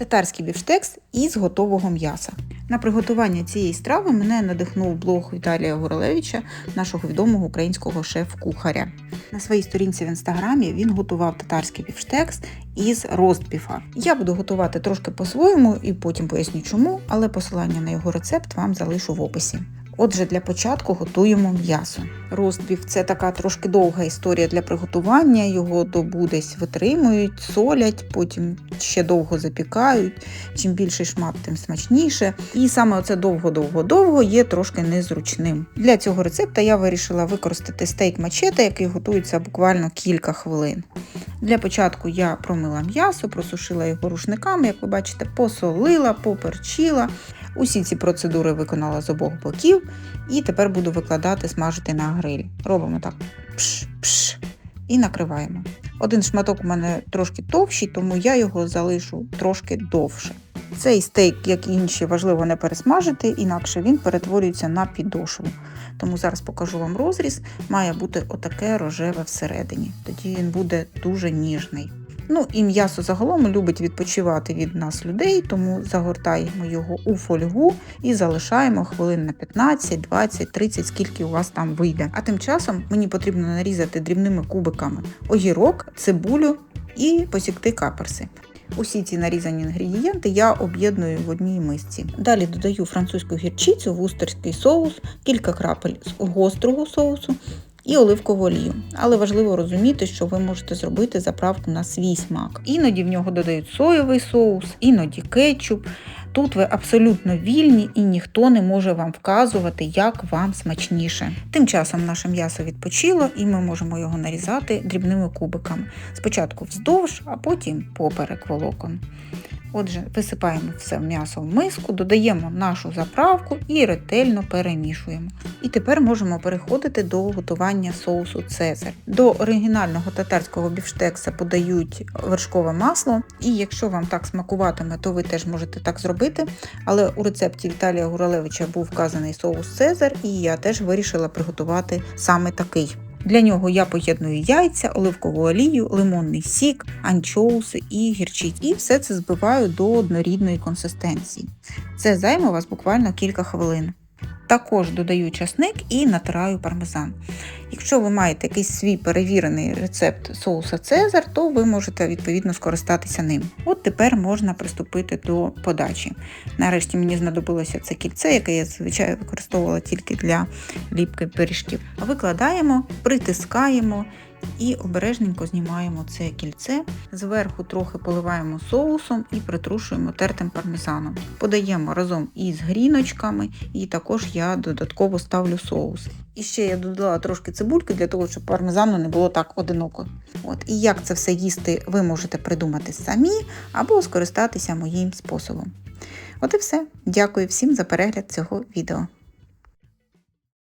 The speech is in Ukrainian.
татарський бівштекс із готового м'яса. На приготування цієї страви мене надихнув блог Віталія Горолевича, нашого відомого українського шеф-кухаря. На своїй сторінці в інстаграмі він готував татарський бівштекс із ростбіфа. Я буду готувати трошки по-своєму і потім поясню чому, але посилання на його рецепт вам залишу в описі. Отже, для початку готуємо м'ясо. Ростбіф це така трошки довга історія для приготування. Його добу десь витримують, солять, потім ще довго запікають. Чим більший шмат, тим смачніше. І саме оце довго-довго-довго є трошки незручним. Для цього рецепта я вирішила використати стейк мачете, який готується буквально кілька хвилин. Для початку я промила м'ясо, просушила його рушниками, як ви бачите, посолила, поперчила. Усі ці процедури виконала з обох боків, і тепер буду викладати смажити на гриль. Робимо так пш-пш і накриваємо. Один шматок у мене трошки товщий, тому я його залишу трошки довше. Цей стейк, як і інші, важливо не пересмажити, інакше він перетворюється на підошву. Тому зараз покажу вам розріз. Має бути отаке рожеве всередині. Тоді він буде дуже ніжний. Ну і м'ясо загалом любить відпочивати від нас людей, тому загортаємо його у фольгу і залишаємо хвилин на 15, 20, 30, скільки у вас там вийде. А тим часом мені потрібно нарізати дрібними кубиками огірок, цибулю і посікти каперси. Усі ці нарізані інгредієнти я об'єдную в одній мисці. Далі додаю французьку гірчицю, вустерський соус, кілька крапель з гострого соусу і оливкову олію. Але важливо розуміти, що ви можете зробити заправку на свій смак. Іноді в нього додають соєвий соус, іноді кетчуп. Тут ви абсолютно вільні і ніхто не може вам вказувати, як вам смачніше. Тим часом наше м'ясо відпочило і ми можемо його нарізати дрібними кубиками. Спочатку вздовж, а потім поперек волокон. Отже, висипаємо все м'ясо в миску, додаємо нашу заправку і ретельно перемішуємо. І тепер можемо переходити до готування соусу Цезар. До оригінального татарського бівштекса подають вершкове масло, і якщо вам так смакуватиме, то ви теж можете так зробити. Але у рецепті Віталія Гуралевича був вказаний соус Цезар, і я теж вирішила приготувати саме такий. Для нього я поєдную яйця, оливкову олію, лимонний сік, анчоуси і гірчиць. І все це збиваю до однорідної консистенції. Це займе у вас буквально кілька хвилин. Також додаю часник і натираю пармезан. Якщо ви маєте якийсь свій перевірений рецепт соуса Цезар, то ви можете відповідно скористатися ним. От тепер можна приступити до подачі. Нарешті мені знадобилося це кільце, яке я звичайно використовувала тільки для ліпки пиріжків. Викладаємо, притискаємо. І обережненько знімаємо це кільце, зверху трохи поливаємо соусом і притрушуємо тертим пармезаном. Подаємо разом із гріночками, і також я додатково ставлю соус. І ще я додала трошки цибульки для того, щоб пармезану не було так одиноко. От. І як це все їсти, ви можете придумати самі або скористатися моїм способом. От і все. Дякую всім за перегляд цього відео.